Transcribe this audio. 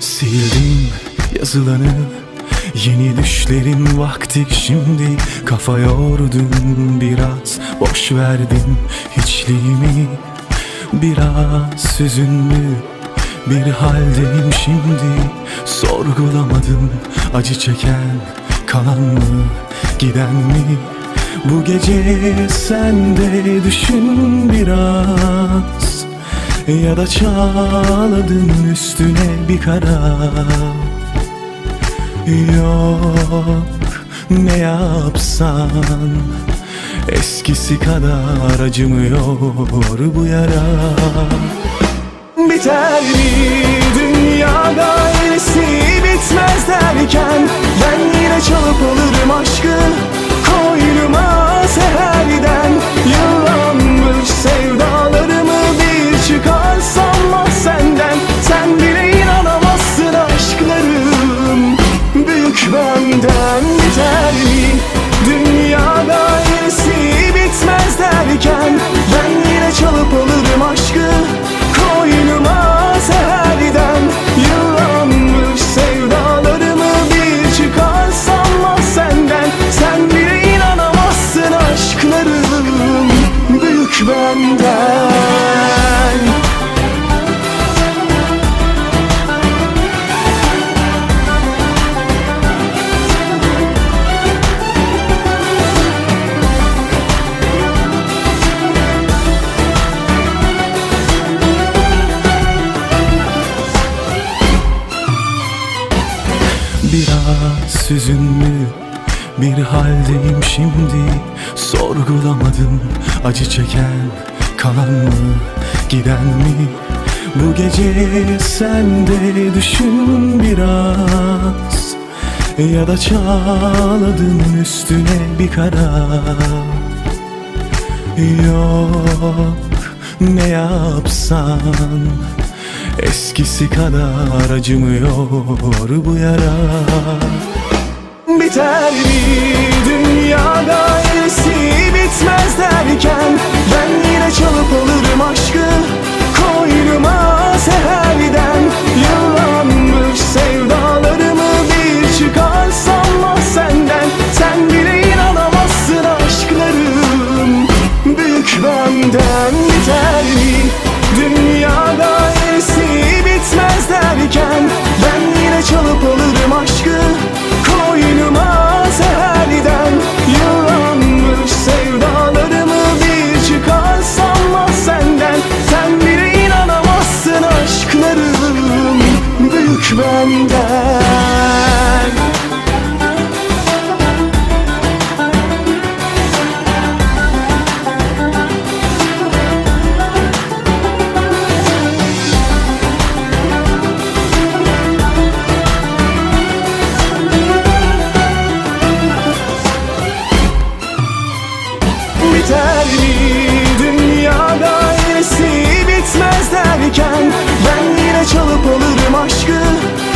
Sildim yazılanı Yeni düşlerin vakti. Şimdi Kafa yordum biraz Boş verdim hiçliğimi. Biraz hüzünlü bir haldeyim şimdi. Sorgulamadım acı çeken Kalan mı giden mi? Bu gece sen de düşün biraz Ya da çağladın üstüne bir kara. Yok ne yapsan? Eskisi kadar acımıyor bu yara. Biter mi dünyada iyisi bitmez derken Ben yine çalıp alırım aşkı Biraz hüzünlü bir haldeyim şimdi. Sorgulamadım. Acı çeken kalan mı? Giden mi? Bu gece sen de düşün biraz. Ya da çağladın üstüne bir kara Yok ne yapsan Eskisi kadar acımıyor bu yara. Biter mi benden. Biter mi dünyada iyisi bitmez derken çalıp alırım aşkı.